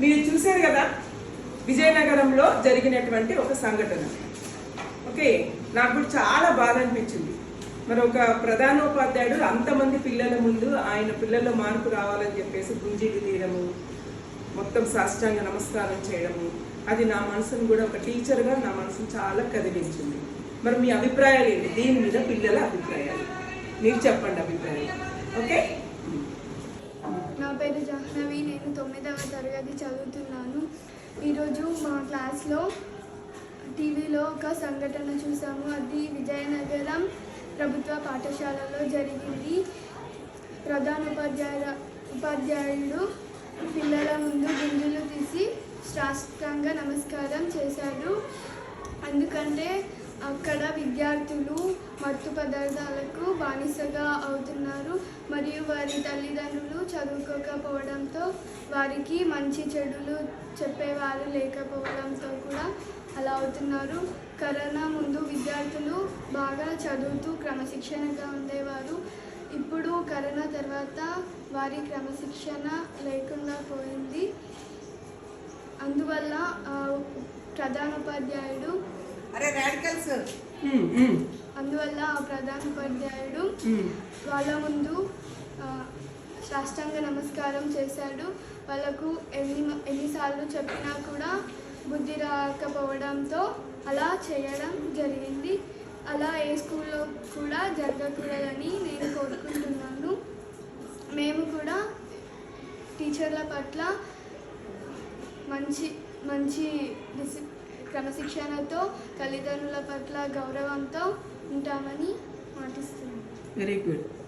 మీరు చూశారు కదా విజయనగరంలో జరిగినటువంటి ఒక సంఘటన. ఓకే నాకు కూడా చాలా బాధ అనిపించింది. మరి ఒక ప్రధానోపాధ్యాయుడు అంతమంది పిల్లల ముందు ఆయన పిల్లల్లో మార్పు రావాలని చెప్పేసి గుంజీలు తీయడము మొత్తం సాష్టాంగ నమస్కారం చేయడము అది నా మనసును కూడా ఒక టీచర్గా నా మనసును చాలా కదిలించింది. మరి మీ అభిప్రాయాలు ఏంటి? దీని మీద పిల్లల అభిప్రాయాలు. మీరు చెప్పండి అభిప్రాయాలు. ఓకే? నా పేరు తొమ్మిదవ తరగతి చదువుతున్నాను. ఈరోజు మా క్లాస్లో టీవీలో ఒక సంఘటన చూసాము. అది విజయనగరం ప్రభుత్వ పాఠశాలలో జరిగింది. ప్రధానోపాధ్యాయ ఉపాధ్యాయులు పిల్లల ముందు గుంజులు తీసి సాష్టాంగ నమస్కారం చేశారు. ఎందుకంటే అక్కడ విద్యార్థులు మత్తు పదార్థాలకు బానిసగా అవుతున్నారు. మరియు వారి తల్లిదండ్రులు చదువుకోకపోవడంతో వారికి మంచి చెడులు చెప్పేవారు లేకపోవడంతో కూడా అలా అవుతున్నారు. కరోనా ముందు విద్యార్థులు బాగా చదువుతూ క్రమశిక్షణగా ఉండేవారు. ఇప్పుడు కరోనా తర్వాత వారి క్రమశిక్షణ లేకుండా పోయింది. అందువల్ల ప్రధానోపాధ్యాయుడు అరే రాడికల్స్. అందువల్ల ఆ ప్రధానోపాధ్యాయుడు ఉమ్. వాళ్ళ ముందు ఆ, సాష్టాంగ నమస్కారం చేశాడు. వాళ్ళకు ఎన్ని ఎన్నిసార్లు చెప్పినా కూడా బుద్ధి రాకపోవడంతో అలా చేయడం జరిగింది. అలా ఏ స్కూల్లో కూడా జరగకూడదని నేను కోరుకుంటున్నాను. మేము కూడా టీచర్ల పట్ల మంచి మంచి డిసి క్రమశిక్షణతో తల్లిదండ్రుల పట్ల గౌరవంతో ఉంటామని మాటిస్తున్నాను వెరీ గుడ్